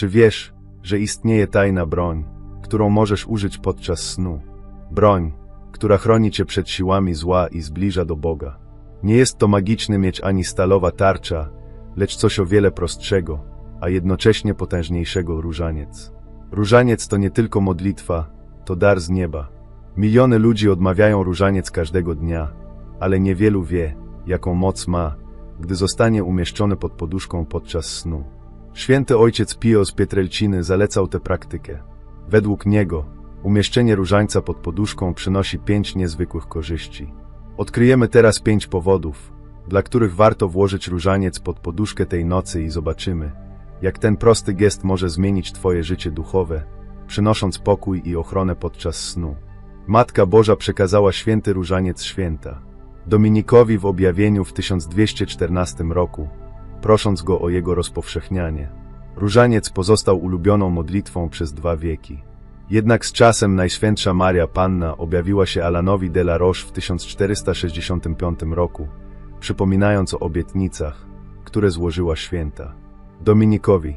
Czy wiesz, że istnieje tajna broń, którą możesz użyć podczas snu? Broń, która chroni cię przed siłami zła i zbliża do Boga. Nie jest to magiczny miecz ani stalowa tarcza, lecz coś o wiele prostszego, a jednocześnie potężniejszego różaniec. Różaniec to nie tylko modlitwa, to dar z nieba. Miliony ludzi odmawiają różaniec każdego dnia, ale niewielu wie, jaką moc ma, gdy zostanie umieszczony pod poduszką podczas snu. Święty ojciec Pio z Pietrelciny zalecał tę praktykę. Według niego umieszczenie różańca pod poduszką przynosi pięć niezwykłych korzyści. Odkryjemy teraz pięć powodów, dla których warto włożyć różaniec pod poduszkę tej nocy i zobaczymy, jak ten prosty gest może zmienić Twoje życie duchowe, przynosząc pokój i ochronę podczas snu. Matka Boża przekazała święty różaniec święta Dominikowi w objawieniu w 1214 roku, prosząc go o jego rozpowszechnianie. Różaniec pozostał ulubioną modlitwą przez dwa wieki. Jednak z czasem Najświętsza Maria Panna objawiła się Alanowi de la Roche w 1465 roku, przypominając o obietnicach, które złożyła święta. Dominikowi.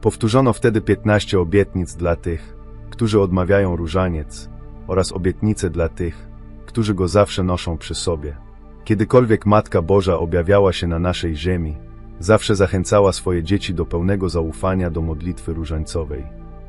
Powtórzono wtedy 15 obietnic dla tych, którzy odmawiają różaniec, oraz obietnice dla tych, którzy go zawsze noszą przy sobie. Kiedykolwiek Matka Boża objawiała się na naszej ziemi, zawsze zachęcała swoje dzieci do pełnego zaufania do modlitwy różańcowej.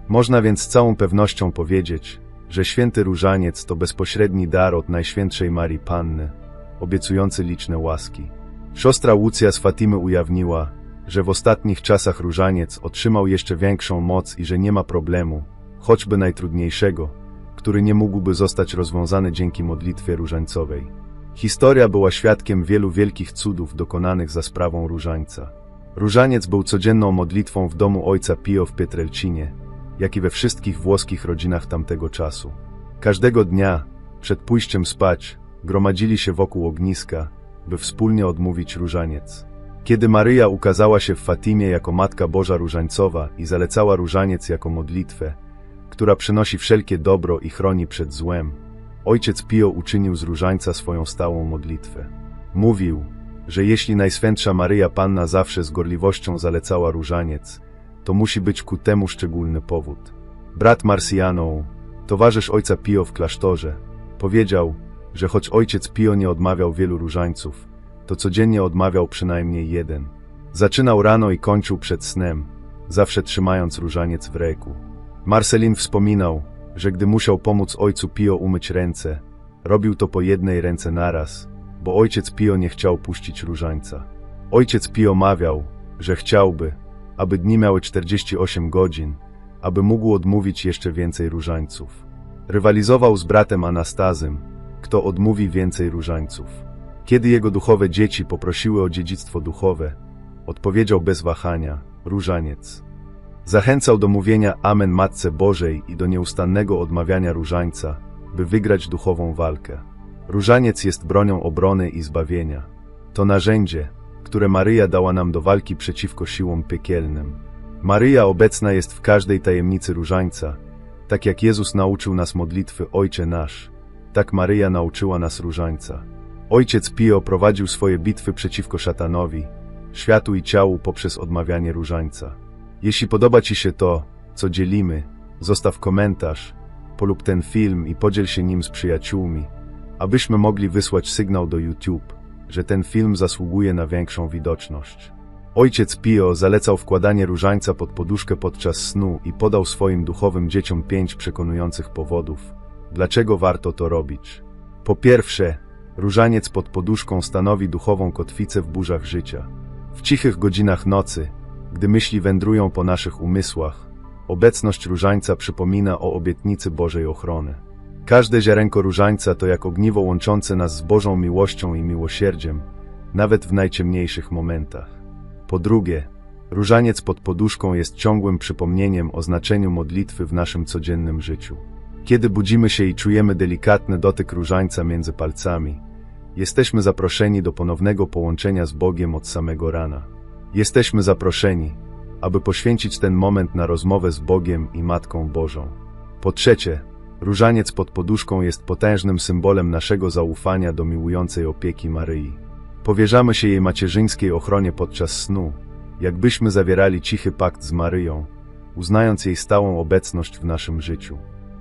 Można więc z całą pewnością powiedzieć, że święty różaniec to bezpośredni dar od Najświętszej Marii Panny, obiecujący liczne łaski. Siostra Łucja z Fatimy ujawniła, że w ostatnich czasach różaniec otrzymał jeszcze większą moc i że nie ma problemu, choćby najtrudniejszego, który nie mógłby zostać rozwiązany dzięki modlitwie różańcowej. Historia była świadkiem wielu wielkich cudów dokonanych za sprawą różańca. Różaniec był codzienną modlitwą w domu ojca Pio w Pietrelcinie, jak i we wszystkich włoskich rodzinach tamtego czasu. Każdego dnia, przed pójściem spać, gromadzili się wokół ogniska, by wspólnie odmówić różaniec. Kiedy Maryja ukazała się w Fatimie jako Matka Boża Różańcowa i zalecała różaniec jako modlitwę, która przynosi wszelkie dobro i chroni przed złem, ojciec Pio uczynił z różańca swoją stałą modlitwę. Mówił, że jeśli Najswętsza Maryja Panna zawsze z gorliwością zalecała różaniec, to musi być ku temu szczególny powód. Brat Marsjaną, towarzysz ojca Pio w klasztorze, powiedział, że choć ojciec Pio nie odmawiał wielu różańców, to codziennie odmawiał przynajmniej jeden. Zaczynał rano i kończył przed snem, zawsze trzymając różaniec w ręku. Marcelin wspominał, że gdy musiał pomóc ojcu Pio umyć ręce, robił to po jednej ręce naraz, bo ojciec Pio nie chciał puścić różańca. Ojciec Pio mawiał, że chciałby, aby dni miały 48 godzin, aby mógł odmówić jeszcze więcej różańców. Rywalizował z bratem Anastazym, kto odmówi więcej różańców. Kiedy jego duchowe dzieci poprosiły o dziedzictwo duchowe, odpowiedział bez wahania, różaniec. Zachęcał do mówienia Amen Matce Bożej i do nieustannego odmawiania różańca, by wygrać duchową walkę. Różaniec jest bronią obrony i zbawienia. To narzędzie, które Maryja dała nam do walki przeciwko siłom piekielnym. Maryja obecna jest w każdej tajemnicy różańca, tak jak Jezus nauczył nas modlitwy Ojcze Nasz, tak Maryja nauczyła nas różańca. Ojciec Pio prowadził swoje bitwy przeciwko szatanowi, światu i ciału poprzez odmawianie różańca. Jeśli podoba Ci się to, co dzielimy, zostaw komentarz, polub ten film i podziel się nim z przyjaciółmi, abyśmy mogli wysłać sygnał do YouTube, że ten film zasługuje na większą widoczność. Ojciec Pio zalecał wkładanie różańca pod poduszkę podczas snu i podał swoim duchowym dzieciom pięć przekonujących powodów, dlaczego warto to robić. Po pierwsze, różaniec pod poduszką stanowi duchową kotwicę w burzach życia. W cichych godzinach nocy, gdy myśli wędrują po naszych umysłach, obecność różańca przypomina o obietnicy Bożej ochrony. Każde ziarenko różańca to jak ogniwo łączące nas z Bożą miłością i miłosierdziem, nawet w najciemniejszych momentach. Po drugie, różaniec pod poduszką jest ciągłym przypomnieniem o znaczeniu modlitwy w naszym codziennym życiu. Kiedy budzimy się i czujemy delikatny dotyk różańca między palcami, jesteśmy zaproszeni do ponownego połączenia z Bogiem od samego rana. Jesteśmy zaproszeni, aby poświęcić ten moment na rozmowę z Bogiem i Matką Bożą. Po trzecie, różaniec pod poduszką jest potężnym symbolem naszego zaufania do miłującej opieki Maryi. Powierzamy się jej macierzyńskiej ochronie podczas snu, jakbyśmy zawierali cichy pakt z Maryją, uznając jej stałą obecność w naszym życiu.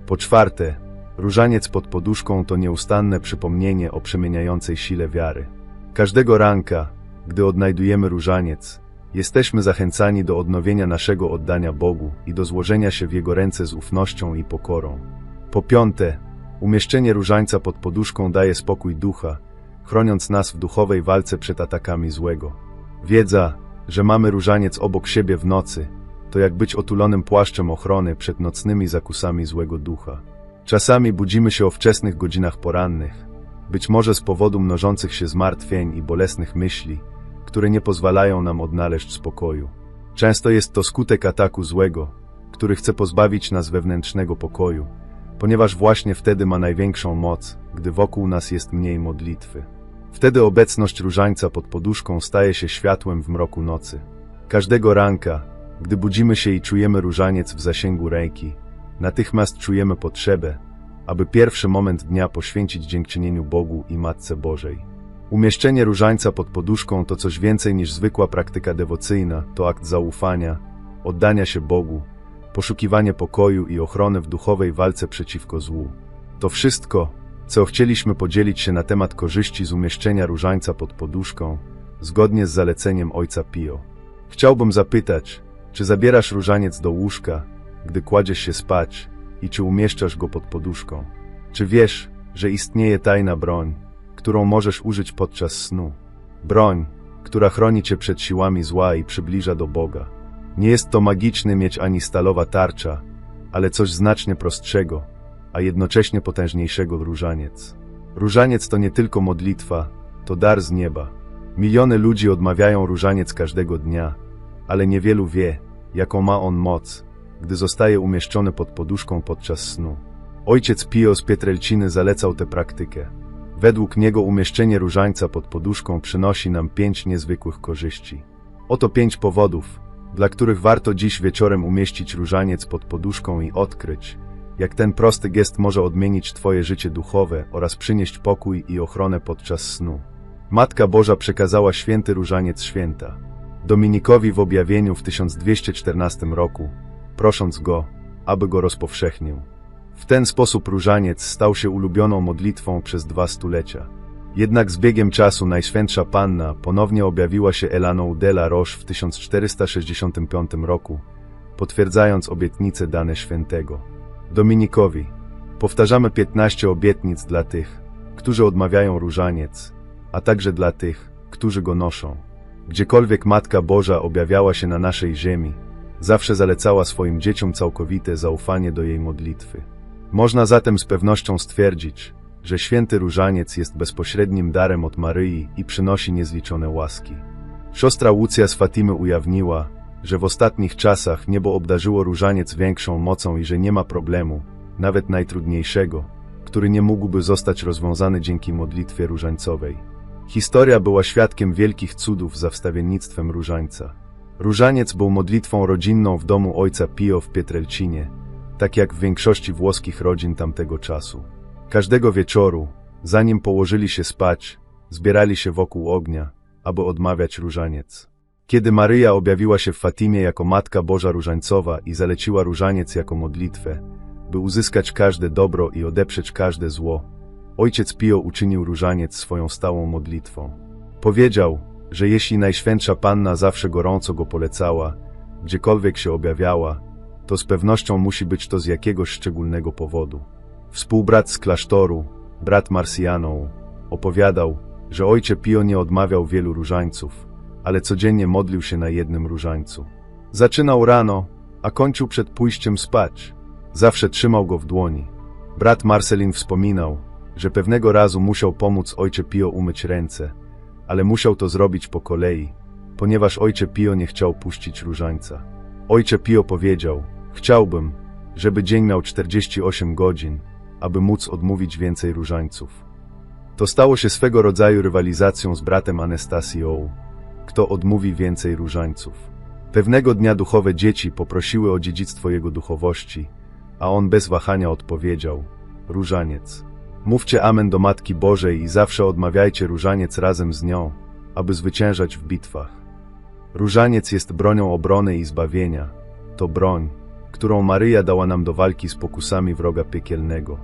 Po czwarte, różaniec pod poduszką to nieustanne przypomnienie o przemieniającej sile wiary. Każdego ranka, gdy odnajdujemy różaniec, jesteśmy zachęcani do odnowienia naszego oddania Bogu i do złożenia się w Jego ręce z ufnością i pokorą. Po piąte, umieszczenie różańca pod poduszką daje spokój ducha, chroniąc nas w duchowej walce przed atakami złego. Wiedza, że mamy różaniec obok siebie w nocy, to jak być otulonym płaszczem ochrony przed nocnymi zakusami złego ducha. Czasami budzimy się o wczesnych godzinach porannych, być może z powodu mnożących się zmartwień i bolesnych myśli, które nie pozwalają nam odnaleźć spokoju. Często jest to skutek ataku złego, który chce pozbawić nas wewnętrznego pokoju, ponieważ właśnie wtedy ma największą moc, gdy wokół nas jest mniej modlitwy. Wtedy obecność różańca pod poduszką staje się światłem w mroku nocy. Każdego ranka, gdy budzimy się i czujemy różaniec w zasięgu ręki, natychmiast czujemy potrzebę, aby pierwszy moment dnia poświęcić dziękczynieniu Bogu i Matce Bożej. Umieszczenie różańca pod poduszką to coś więcej niż zwykła praktyka dewocyjna, to akt zaufania, oddania się Bogu, poszukiwanie pokoju i ochrony w duchowej walce przeciwko złu. To wszystko, co chcieliśmy podzielić się na temat korzyści z umieszczenia różańca pod poduszką, zgodnie z zaleceniem ojca Pio. Chciałbym zapytać, czy zabierasz różaniec do łóżka, gdy kładziesz się spać i czy umieszczasz go pod poduszką? Czy wiesz, że istnieje tajna broń, którą możesz użyć podczas snu? Broń, która chroni cię przed siłami zła i przybliża do Boga. Nie jest to magiczny miecz ani stalowa tarcza, ale coś znacznie prostszego, a jednocześnie potężniejszego różaniec. Różaniec to nie tylko modlitwa, to dar z nieba. Miliony ludzi odmawiają różaniec każdego dnia, ale niewielu wie, jaką ma on moc, gdy zostaje umieszczony pod poduszką podczas snu. Ojciec Pio z Pietrelciny zalecał tę praktykę. Według niego umieszczenie różańca pod poduszką przynosi nam pięć niezwykłych korzyści. Oto pięć powodów, dla których warto dziś wieczorem umieścić różaniec pod poduszką i odkryć, jak ten prosty gest może odmienić Twoje życie duchowe oraz przynieść pokój i ochronę podczas snu. Matka Boża przekazała święty różaniec święta Dominikowi w objawieniu w 1214 roku, prosząc go, aby go rozpowszechnił. W ten sposób różaniec stał się ulubioną modlitwą przez dwa stulecia. Jednak z biegiem czasu Najświętsza Panna ponownie objawiła się Elaną de la Roche w 1465 roku, potwierdzając obietnice dane świętego. Dominikowi, powtarzamy 15 obietnic dla tych, którzy odmawiają różaniec, a także dla tych, którzy go noszą. Gdziekolwiek Matka Boża objawiała się na naszej ziemi, zawsze zalecała swoim dzieciom całkowite zaufanie do jej modlitwy. Można zatem z pewnością stwierdzić, że święty różaniec jest bezpośrednim darem od Maryi i przynosi niezliczone łaski. Siostra Łucja z Fatimy ujawniła, że w ostatnich czasach niebo obdarzyło różaniec większą mocą i że nie ma problemu, nawet najtrudniejszego, który nie mógłby zostać rozwiązany dzięki modlitwie różańcowej. Historia była świadkiem wielkich cudów za wstawiennictwem różańca. Różaniec był modlitwą rodzinną w domu ojca Pio w Pietrelcinie, tak jak w większości włoskich rodzin tamtego czasu. Każdego wieczoru, zanim położyli się spać, zbierali się wokół ognia, aby odmawiać różaniec. Kiedy Maryja objawiła się w Fatimie jako Matka Boża Różańcowa i zaleciła różaniec jako modlitwę, by uzyskać każde dobro i odeprzeć każde zło, ojciec Pio uczynił różaniec swoją stałą modlitwą. Powiedział, że jeśli Najświętsza Panna zawsze gorąco go polecała, gdziekolwiek się objawiała, to z pewnością musi być to z jakiegoś szczególnego powodu. Współbrat z klasztoru, brat Marsjaną, opowiadał, że ojcze Pio nie odmawiał wielu różańców, ale codziennie modlił się na jednym różańcu. Zaczynał rano, a kończył przed pójściem spać. Zawsze trzymał go w dłoni. Brat Marcelin wspominał, że pewnego razu musiał pomóc ojcze Pio umyć ręce, ale musiał to zrobić po kolei, ponieważ ojcze Pio nie chciał puścić różańca. Ojcze Pio powiedział, chciałbym, żeby dzień miał 48 godzin, aby móc odmówić więcej różańców. To stało się swego rodzaju rywalizacją z bratem Anastasią, kto odmówi więcej różańców. Pewnego dnia duchowe dzieci poprosiły o dziedzictwo jego duchowości, a on bez wahania odpowiedział: Różaniec. Mówcie amen do Matki Bożej i zawsze odmawiajcie różaniec razem z nią, aby zwyciężać w bitwach. Różaniec jest bronią obrony i zbawienia. To broń, którą Maryja dała nam do walki z pokusami wroga piekielnego.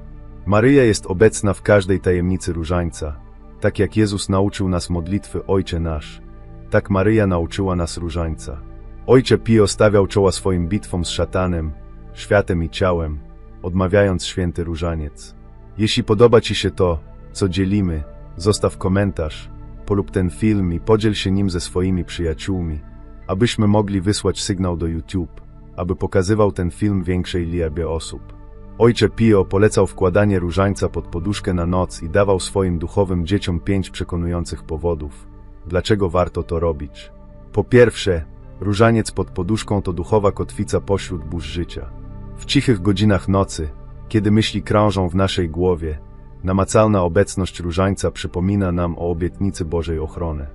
Maryja jest obecna w każdej tajemnicy różańca. Tak jak Jezus nauczył nas modlitwy Ojcze Nasz, tak Maryja nauczyła nas różańca. Ojcze Pio stawiał czoła swoim bitwom z szatanem, światem i ciałem, odmawiając święty różaniec. Jeśli podoba Ci się to, co dzielimy, zostaw komentarz, polub ten film i podziel się nim ze swoimi przyjaciółmi, abyśmy mogli wysłać sygnał do YouTube, aby pokazywał ten film większej liczbie osób. Ojcze Pio polecał wkładanie różańca pod poduszkę na noc i dawał swoim duchowym dzieciom pięć przekonujących powodów, dlaczego warto to robić. Po pierwsze, różaniec pod poduszką to duchowa kotwica pośród burz życia. W cichych godzinach nocy, kiedy myśli krążą w naszej głowie, namacalna obecność różańca przypomina nam o obietnicy Bożej ochrony.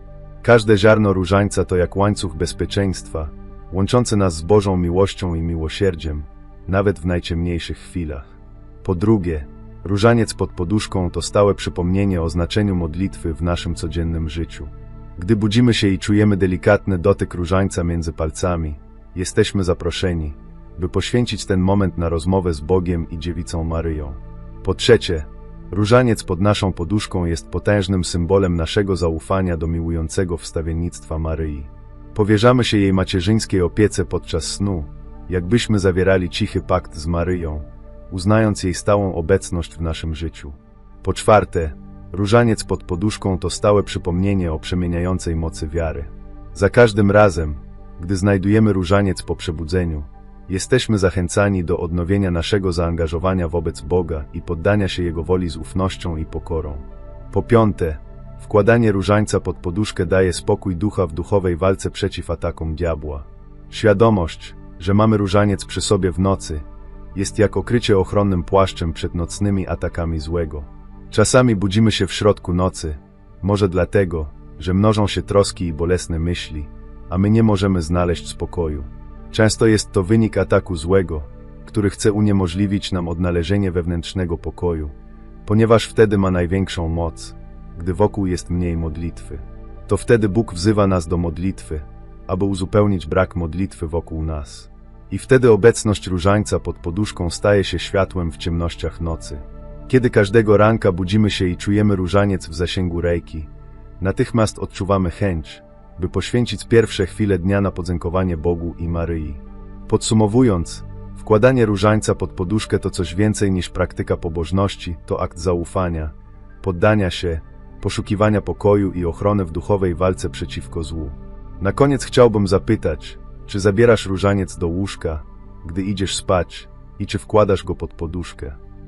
Każde ziarno różańca to jak łańcuch bezpieczeństwa, łączący nas z Bożą miłością i miłosierdziem, nawet w najciemniejszych chwilach. Po drugie, różaniec pod poduszką to stałe przypomnienie o znaczeniu modlitwy w naszym codziennym życiu. Gdy budzimy się i czujemy delikatny dotyk różańca między palcami, jesteśmy zaproszeni, by poświęcić ten moment na rozmowę z Bogiem i Dziewicą Maryją. Po trzecie, różaniec pod naszą poduszką jest potężnym symbolem naszego zaufania do miłującego wstawiennictwa Maryi. Powierzamy się jej macierzyńskiej opiece podczas snu, jakbyśmy zawierali cichy pakt z Maryją, uznając jej stałą obecność w naszym życiu. Po czwarte, różaniec pod poduszką to stałe przypomnienie o przemieniającej mocy wiary. Za każdym razem, gdy znajdujemy różaniec po przebudzeniu, jesteśmy zachęcani do odnowienia naszego zaangażowania wobec Boga i poddania się Jego woli z ufnością i pokorą. Po piąte, wkładanie różańca pod poduszkę daje spokój ducha w duchowej walce przeciw atakom diabła. Świadomość, że mamy różaniec przy sobie w nocy, jest jak okrycie ochronnym płaszczem przed nocnymi atakami złego. Czasami budzimy się w środku nocy, może dlatego, że mnożą się troski i bolesne myśli, a my nie możemy znaleźć spokoju. Często jest to wynik ataku złego, który chce uniemożliwić nam odnalezienie wewnętrznego pokoju, ponieważ wtedy ma największą moc, gdy wokół jest mniej modlitwy. To wtedy Bóg wzywa nas do modlitwy, aby uzupełnić brak modlitwy wokół nas. I wtedy obecność różańca pod poduszką staje się światłem w ciemnościach nocy. Kiedy każdego ranka budzimy się i czujemy różaniec w zasięgu ręki, natychmiast odczuwamy chęć, by poświęcić pierwsze chwile dnia na podziękowanie Bogu i Maryi. Podsumowując, wkładanie różańca pod poduszkę to coś więcej niż praktyka pobożności, to akt zaufania, poddania się, poszukiwania pokoju i ochrony w duchowej walce przeciwko złu. Na koniec chciałbym zapytać, czy zabierasz różaniec do łóżka, gdy idziesz spać i czy wkładasz go pod poduszkę?